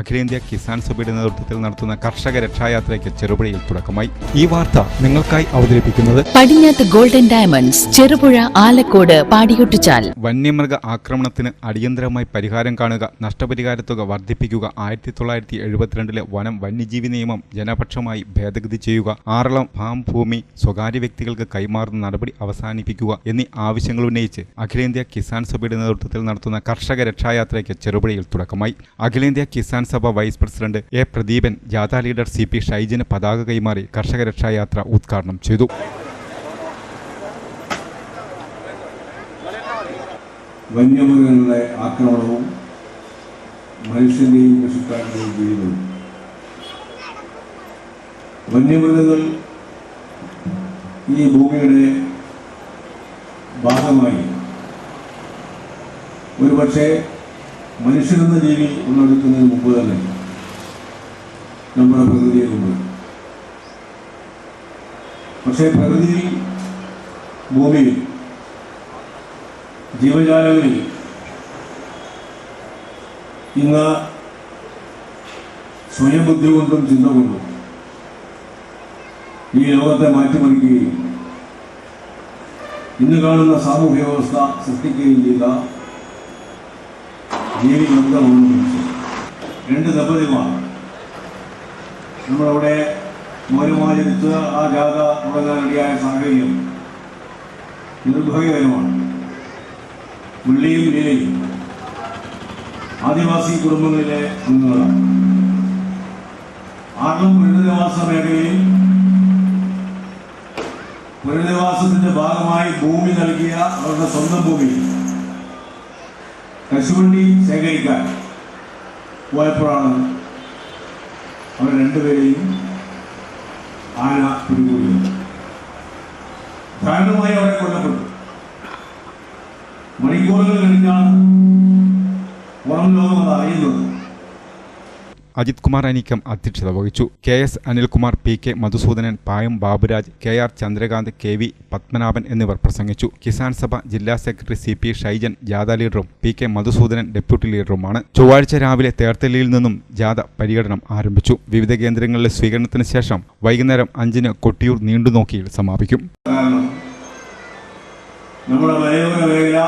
അഖിലേന്ത്യാ കിസാൻ സഭയുടെ നേതൃത്വത്തിൽ നടത്തുന്ന കർഷക രക്ഷായാത്രയ്ക്ക് ചെറുപുഴയിൽ തുടക്കമായി. ഈ വാർത്ത നിങ്ങൾക്കായി അവതരിപ്പിക്കുന്നത് പടിഞ്ഞാത്ത് ഗോൾഡൻ ഡയമണ്ട്സ് ചെറുപുഴ ആലക്കോട് പാടിയൊട്ടിച്ചാൽ. വന്യമൃഗ ആക്രമണത്തിന് അടിയന്തരമായി പരിഹാരം കാണുക നഷ്ടപരിഹാര തുക വർദ്ധിപ്പിക്കുക ആയിരത്തി തൊള്ളായിരത്തി എഴുപത്തിരണ്ടിലെ വനം വന്യജീവി നിയമം ജനപക്ഷമായി ഭേദഗതി ചെയ്യുക ആറളം ഫാം ഭൂമി സ്വകാര്യ വ്യക്തികൾക്ക് കൈമാറുന്ന നടപടി അവസാനിപ്പിക്കുക എന്നീ ആവശ്യങ്ങൾ ഉന്നയിച്ച് അഖിലേന്ത്യാ കിസാൻ സഭയുടെ നേതൃത്വത്തിൽ നടത്തുന്ന കർഷക രക്ഷായാത്രയ്ക്ക് ചെറുപുഴയിൽ തുടക്കമായി. അഖിലേന്ത്യാ Kisan Sabha vice president A Pradeepan ജാഥ ലീഡർ സി പി ഷൈജിന് പതാക കൈമാറി കർഷക രക്ഷായാത്ര ഉദ്ഘാടനം ചെയ്തു. വന്യമൃഗങ്ങളുടെ ആക്രമണവും മനുഷ്യന്റെയും പശുക്കാരുടെയും ജീവിതവും വന്യമൃഗങ്ങൾ ഈ ഭൂമിയുടെ ഭാഗമായി ഒരുപക്ഷെ മനുഷ്യരെന്ന ജീവി ഉള്ളെടുക്കുന്നതിന് മുമ്പ് തന്നെ നമ്മുടെ പ്രകൃതിയെ കൊണ്ട്. പക്ഷേ പ്രകൃതിയിൽ ഭൂമിയിൽ ജീവജാലങ്ങളിൽ ഇന്ന് സ്വയം ബുദ്ധി കൊണ്ടും ചിന്ത കൊണ്ടും ഈ ലോകത്തെ മാറ്റിമറിക്കുകയും ഇന്ന് കാണുന്ന സാമൂഹ്യ വ്യവസ്ഥ സൃഷ്ടിക്കുകയും ചെയ്ത ജീവി ബന്ധമാണ് മനുഷ്യൻ രണ്ട് ദമ്പതിമാർ നമ്മളവിടെ മൗനമാചരിച്ച് ആ ജാഥ തുടങ്ങാനിടയായ സാഹചര്യം നിർഭാഗ്യകരമാണ് മുള്ളിയും ലീലയും ആദിവാസി കുടുംബങ്ങളിലെ അംഗങ്ങളാണ്. ആർക്കും പുനരധിവാസ മേഖലയിൽ പുനരധിവാസത്തിന്റെ ഭാഗമായി ഭൂമി നൽകിയ അവരുടെ സ്വന്തം ഭൂമി കശുവണ്ടി ശേഖരിക്കാൻ പോയപ്പോഴാണ് അവർ രണ്ടുപേരെയും ആന പിടികൂടിയത്. ദാരുണമായി അവരെ കൊല്ലപ്പെട്ടു. മണിക്കൂറുകൾ കഴിഞ്ഞാണ് പുറം ലോകം അത് അറിയുന്നത്. അജിത് കുമാർ അനിക്കം അധ്യക്ഷത വഹിച്ചു. K S Anilkumar P K Madhusoodanan Payam Baburaj K R Chandrakanth K V Padmanabhan എന്നിവർ പ്രസംഗിച്ചു. കിസാൻ സഭ ജില്ലാ സെക്രട്ടറി സി പി ഷൈജൻ ജാഥ ലീഡറും പി കെ മധുസൂദനൻ ഡെപ്യൂട്ടി ലീഡറുമാണ് ചൊവ്വാഴ്ച രാവിലെ തേർത്തലിയിൽ നിന്നും ജാഥ പര്യടനം ആരംഭിച്ചു. വിവിധ കേന്ദ്രങ്ങളിലെ സ്വീകരണത്തിന് ശേഷം വൈകുന്നേരം അഞ്ചിന് കൊട്ടിയൂർ നീണ്ടുനോക്കിയിൽ സമാപിക്കും. നമ്മുടെ മലയോര മേഖല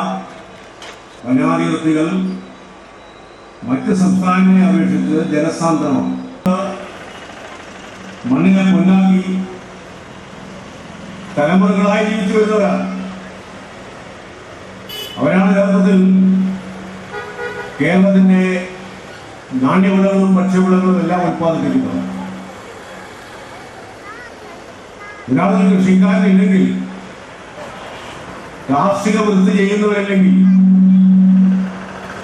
വനാതിർത്തികൾ മറ്റ് സംസ്ഥാനങ്ങളെ അപേക്ഷിച്ച് ജനസാന്ദ്രമാണ്. മണ്ണിനെ പൊന്നാക്കി തലമുറകളായി ജീവിച്ചു വരുന്നവരാണ്. അവരാണ് യഥാർത്ഥത്തിൽ കേരളത്തിന്റെ നാണ്യവിളകളും ഭക്ഷ്യവിളകളും എല്ലാം ഉത്പാദിപ്പിക്കുന്നത് ഒരാളൊരു കൃഷിക്കാരനില്ലെങ്കിൽ കാർഷിക വൃത്തി ചെയ്യുന്നവരല്ലെങ്കിൽ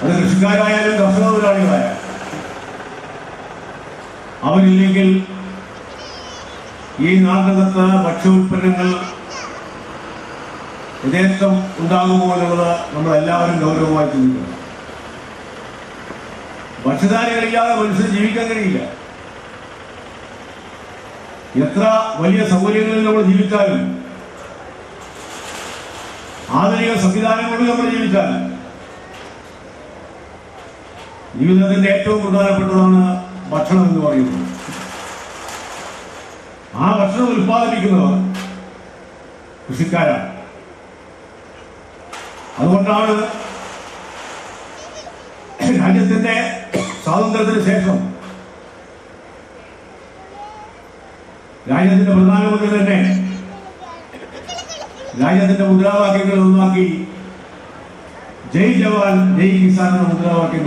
അത് കൃഷിക്കാരായാലും കർഷക തൊഴിലാളികളായാലും അവരില്ലെങ്കിൽ ഈ നാട്ടിനകത്ത് ഭക്ഷ്യോൽപ്പന്നങ്ങൾ യഥേഷ്ടം ഉണ്ടാകുമോ എന്നുള്ളത് നമ്മൾ എല്ലാവരും ഗൗരവമായി ചിന്തിക്കണം. ഭക്ഷ്യധാരകളില്ലാതെ മനുഷ്യന് ജീവിക്കാൻ കഴിയില്ല. എത്ര വലിയ സൗകര്യങ്ങളിൽ നമ്മൾ ജീവിച്ചാലും ആധുനിക സംവിധാനങ്ങളിൽ നമ്മൾ ജീവിച്ചാലും ജീവിതത്തിന്റെ ഏറ്റവും പ്രധാനപ്പെട്ടതാണ് ഭക്ഷണം എന്ന് പറയുന്നത്. ആ ഭക്ഷണം ഉൽപ്പാദിപ്പിക്കുന്നവർ കൃഷിക്കാരാണ്. അതുകൊണ്ടാണ് രാജ്യത്തിന്റെ സ്വാതന്ത്ര്യത്തിന് ശേഷം രാജ്യത്തിന്റെ പ്രധാനമന്ത്രി തന്നെ രാജ്യത്തിന്റെ മുദ്രാവാക്യങ്ങൾ ഒന്നാക്കി ജയ് ജവാൻ ജയ് കിസാൻ എന്ന മുദ്രാവാക്യം